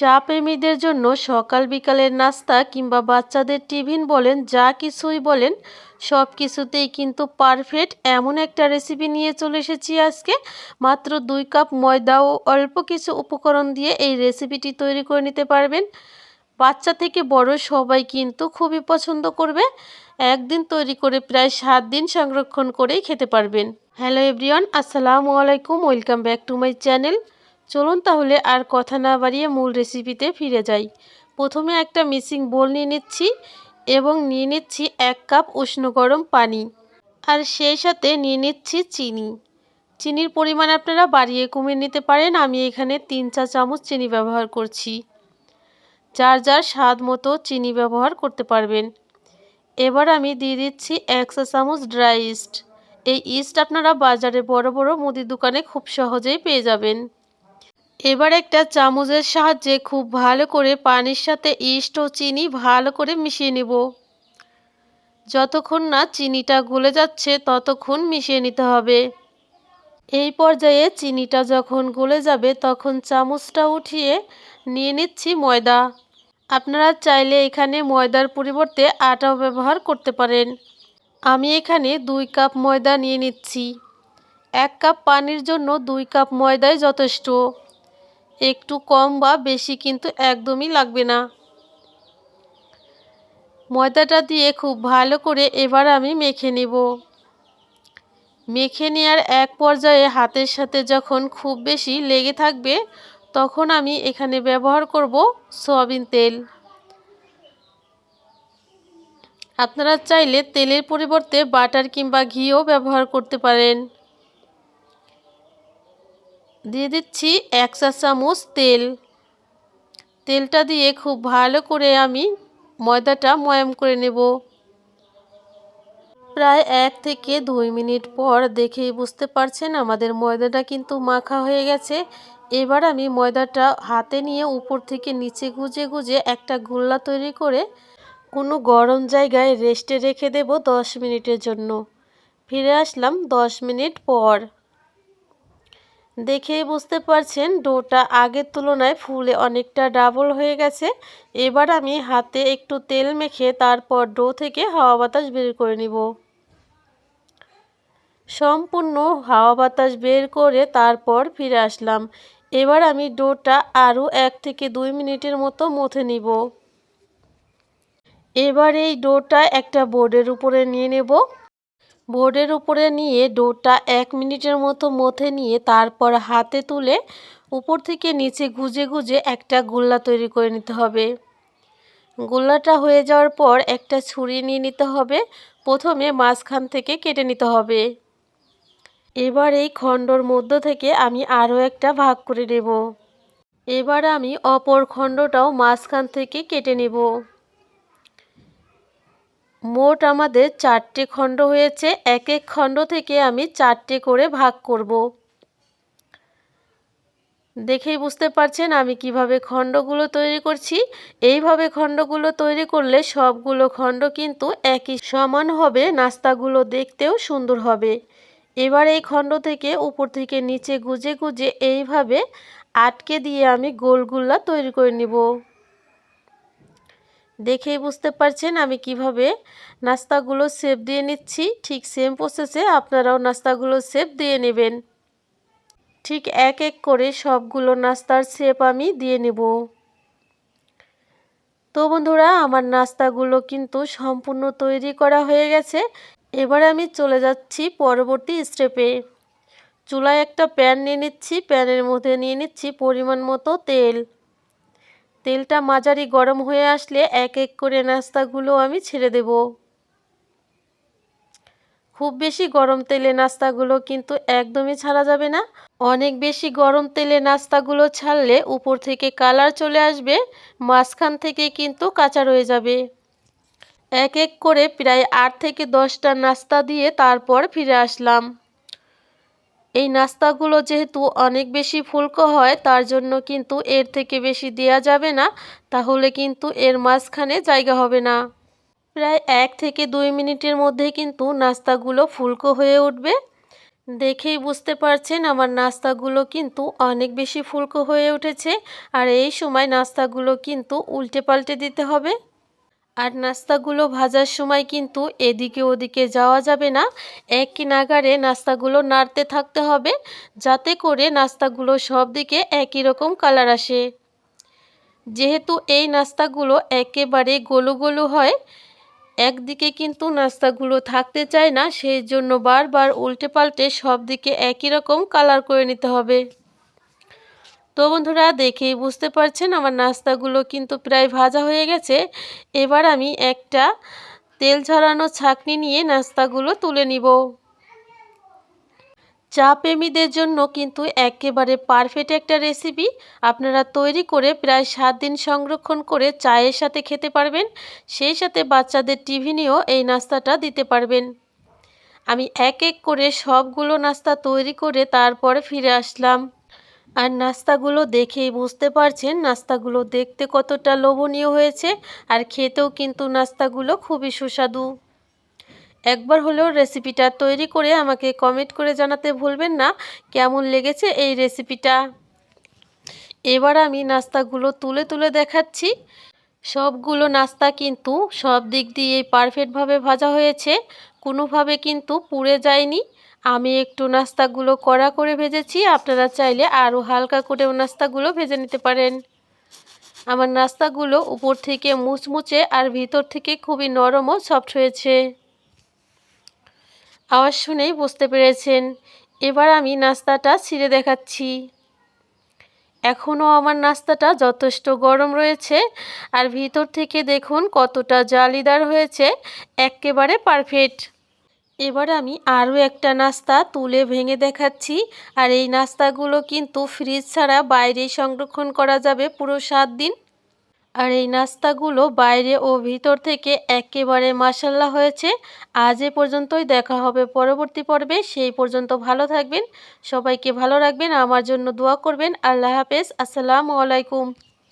চা প্রেমীদের জন্য সকাল বিকালের নাস্তা কিংবা বাচ্চাদের টিফিন বলেন, যা কিছুই বলেন, সব কিছুতেই কিন্তু পারফেক্ট। এমন একটা রেসিপি নিয়ে চলে এসেছি আজকে। মাত্র দুই কাপ ময়দা ও অল্প কিছু উপকরণ দিয়ে এই রেসিপিটি তৈরি করে নিতে পারবেন। বাচ্চা থেকে বড় সবাই কিন্তু খুবই পছন্দ করবে। একদিন তৈরি করে প্রায় সাত দিন সংরক্ষণ করেই খেতে পারবেন। হ্যালো এভরিওয়ান, আসসালামু আলাইকুম, welcome back to my channel. চলুন তাহলে আর কথা না বাড়িয়ে মূল রেসিপিতে ফিরে যাই। প্রথমে একটা মিক্সিং বোল নিয়ে নিচ্ছি এবং নিয়ে নিচ্ছি এক কাপ উষ্ণ গরম পানি। আর সেই সাথে নিয়ে নিচ্ছি চিনি। চিনির পরিমাণ আপনারা বাড়িয়ে কমিয়ে নিতে পারেন। আমি এখানে তিন চা চামচ চিনি ব্যবহার করছি। যার যার স্বাদ মতো চিনি ব্যবহার করতে পারবেন। এবার আমি দিয়ে দিচ্ছি এক চা চামচ ড্রাই ইস্ট এই ইস্ট আপনারা বাজারে বড় বড় মুদির দোকানে খুব সহজেই পেয়ে যাবেন। এবার একটা চামচের সাহায্যে খুব ভালো করে পানির সাথে ইস্ট ও চিনি ভালো করে মিশিয়ে নেব। যতক্ষণ না চিনিটা গলে যাচ্ছে, ততক্ষণ মিশিয়ে নিতে হবে। এই পর্যায়ে চিনিটা যখন গলে যাবে, তখন চামচটা উঠিয়ে নিয়ে নিচ্ছি ময়দা। আপনারা চাইলে এখানে ময়দার পরিবর্তে আটাও ব্যবহার করতে পারেন। আমি এখানে দুই কাপ ময়দা নিয়ে নিচ্ছি। এক কাপ পানির জন্য দুই কাপ ময়দাই যথেষ্ট। একটু কম বা বেশি কিন্তু একদমই লাগবে না। ময়দাটা দিয়ে খুব ভালো করে এবার আমি মেখে নেব। মেখে নেওয়ার এক পর্যায়ে হাতের সাথে যখন খুব বেশি লেগে থাকবে, তখন আমি এখানে ব্যবহার করব সয়াবিন তেল। আপনারা চাইলে তেলের পরিবর্তে বাটার কিংবা ঘিও ব্যবহার করতে পারেন। দিয়ে দিচ্ছি এক চা চামচ তেল। তেলটা দিয়ে খুব ভালো করে আমি ময়দাটা ময়াম করে নেব। প্রায় এক থেকে দুই মিনিট পর দেখেই বুঝতে পারছেন আমাদের ময়দাটা কিন্তু মাখা হয়ে গেছে। এবার আমি ময়দাটা হাতে নিয়ে উপর থেকে নিচে গুজে গুজে একটা গোল্লা তৈরি করে কোনো গরম জায়গায় রেস্টে রেখে দেব দশ মিনিটের জন্য। ফিরে আসলাম দশ মিনিট পর। দেখেই বুঝতে পারছেন ডোটা আগের তুলনায় ফুলে অনেকটা ডাবল হয়ে গেছে। এবার আমি হাতে একটু তেল মেখে তারপর ডো থেকে হাওয়া বাতাস বের করে নিব। সম্পূর্ণ হাওয়া বাতাস বের করে তারপর ফিরে আসলাম। এবার আমি ডোটা আরও এক থেকে দুই মিনিটের মতো মথে নিব। এবার এই ডোটা একটা বোর্ডের উপরে নিয়ে নেব। বোর্ডের উপরে নিয়ে ডোটা এক মিনিটের মতো মথে নিয়ে তারপর হাতে তুলে উপর থেকে নিচে গুজে গুজে একটা গোল্লা তৈরি করে নিতে হবে। গোল্লাটা হয়ে যাওয়ার পর একটা ছুরি নিয়ে নিতে হবে। প্রথমে মাঝখান থেকে কেটে নিতে হবে। এবার এই খণ্ডর মধ্য থেকে আমি আরও একটা ভাগ করে নেব। এবার আমি অপর খণ্ডটাও মাঝখান থেকে কেটে নেব। মোট আমাদের চারটে খণ্ড হয়েছে, এক এক খণ্ড থেকে আমি চারটে করে ভাগ করব। দেখেই বুঝতে পারছেন আমি কীভাবে খণ্ডগুলো তৈরি করছি। এইভাবে খণ্ডগুলো তৈরি করলে সবগুলো খণ্ড কিন্তু একই সমান হবে, নাস্তাগুলো দেখতেও সুন্দর হবে। এবার এই খণ্ড থেকে উপর থেকে নিচে গুজে গুজে এইভাবে আটকে দিয়ে আমি গোলগুল্লা তৈরি করে নিব। দেখেই বুঝতে পারছেন আমি কীভাবে নাস্তাগুলো সেপ দিয়ে নিচ্ছি। ঠিক সেম প্রসেসে আপনারাও নাস্তাগুলো সেপ দিয়ে নেবেন। ঠিক এক এক করে সবগুলো নাস্তার শেপ আমি দিয়ে নেব। তো বন্ধুরা, আমার নাস্তাগুলো কিন্তু সম্পূর্ণ তৈরি করা হয়ে গেছে। এবার আমি চলে যাচ্ছি পরবর্তী স্টেপে চুলায় একটা প্যান নিয়ে নিচ্ছি। প্যানের মধ্যে নিয়ে নিচ্ছি পরিমাণ মতো তেল। তেলটা মাঝারি গরম হয়ে আসলে এক এক করে নাস্তাগুলো আমি ছেড়ে দেব। খুব বেশি গরম তেলে নাস্তাগুলো কিন্তু একদমই ছাড়া যাবে না। অনেক বেশি গরম তেলে নাস্তাগুলো ছাড়লে উপর থেকে কালার চলে আসবে, মাঝখান থেকে কিন্তু কাঁচা রয়ে যাবে। এক এক করে প্রায় আট থেকে দশটা নাস্তা দিয়ে তারপর ফিরে আসলাম। এই নাস্তাগুলো যেহেতু অনেক বেশি ফুলকো হয়, তার জন্য কিন্তু এর থেকে বেশি দেয়া যাবে না। তাহলে কিন্তু এর মাঝখানে জায়গা হবে না। প্রায় এক থেকে দুই মিনিটের মধ্যে কিন্তু নাস্তাগুলো ফুলকো হয়ে উঠবে। দেখেই বুঝতে পারছেন আমার নাস্তাগুলো কিন্তু অনেক বেশি ফুলকো হয়ে উঠেছে। আর এই সময় নাস্তাগুলো কিন্তু উল্টে পাল্টে দিতে হবে। আর নাস্তাগুলো ভাজার সময় কিন্তু এদিকে ওদিকে যাওয়া যাবে না। এক নাগারে নাস্তাগুলো নাড়তে থাকতে হবে, যাতে করে নাস্তাগুলো সব দিকে একই রকম কালার আসে। যেহেতু এই নাস্তাগুলো একেবারে গোলু গোলু হয়, একদিকে কিন্তু নাস্তাগুলো থাকতে চায় না, সেই জন্য বারবার উল্টে পাল্টে সব দিকে একই রকম কালার করে নিতে হবে। তো বন্ধুরা দেখেই বুঝতে পারছেন আমার নাস্তাগুলো কিন্তু প্রায় ভাজা হয়ে গেছে। এবার আমি একটা তেল ঝরানো ছাকনি নিয়ে নাস্তাগুলো তুলে নিব। চা প্রেমীদের জন্য কিন্তু একেবারে পারফেক্ট একটা রেসিপি। আপনারা তৈরি করে প্রায় সাত দিন সংরক্ষণ করে চায়ের সাথে খেতে পারবেন। সেই সাথে বাচ্চাদের টিফিনেও এই নাস্তাটা দিতে পারবেন। আমি এক এক করে সবগুলো নাস্তা তৈরি করে তারপরে ফিরে আসলাম। আর নাস্তাগুলো দেখেই বুঝতে পারছেন নাস্তাগুলো দেখতে কতটা লোভনীয় হয়েছে আর খেতেও কিন্তু নাস্তাগুলো খুবই সুস্বাদু। একবার হলেও রেসিপিটা তৈরি করে আমাকে কমেন্ট করে জানাতে ভুলবেন না, কেমন লেগেছে এই রেসিপিটা? এবার আমি নাস্তাগুলো তুলে তুলে দেখাচ্ছি। সবগুলো নাস্তা কিন্তু সব দিক দিয়ে পারফেক্টভাবে ভাজা হয়েছে। কোনোভাবে কিন্তু পুড়ে যায়নি। আমি একটু নাস্তাগুলো কড়া করে ভেজেছি। আপনারা চাইলে আরও হালকা করেও নাস্তাগুলো ভেজে নিতে পারেন। আমার নাস্তাগুলো উপর থেকে মুচমুচে আর ভিতর থেকে খুবই নরম ও সফট হয়েছে। আওয়াজ শুনেই বুঝতে পেরেছেন। এবার আমি নাস্তাটা ছিঁড়ে দেখাচ্ছি। এখনও আমার নাস্তাটা যথেষ্ট গরম রয়েছে। আর ভিতর থেকে দেখুন কতটা জালিদার হয়েছে। একেবারে পারফেক্ট। এবার আমি আরও একটা নাস্তা তুলে ভেঙে দেখাচ্ছি। আর এই নাস্তাগুলো কিন্তু ফ্রিজ ছাড়া বাইরেই সংরক্ষণ করা যাবে পুরো সাত দিন। আর এই নাস্তাগুলো বাইরে ও ভিতর থেকে একেবারে মাসাল্লা হয়েছে। আজ এ পর্যন্তই দেখা হবে পরবর্তী পর্বে। সেই পর্যন্ত ভালো থাকবেন। সবাইকে ভালো রাখবেন, আমার জন্য দোয়া করবেন। আল্লাহ হাফেজ। আসসালামু আলাইকুম।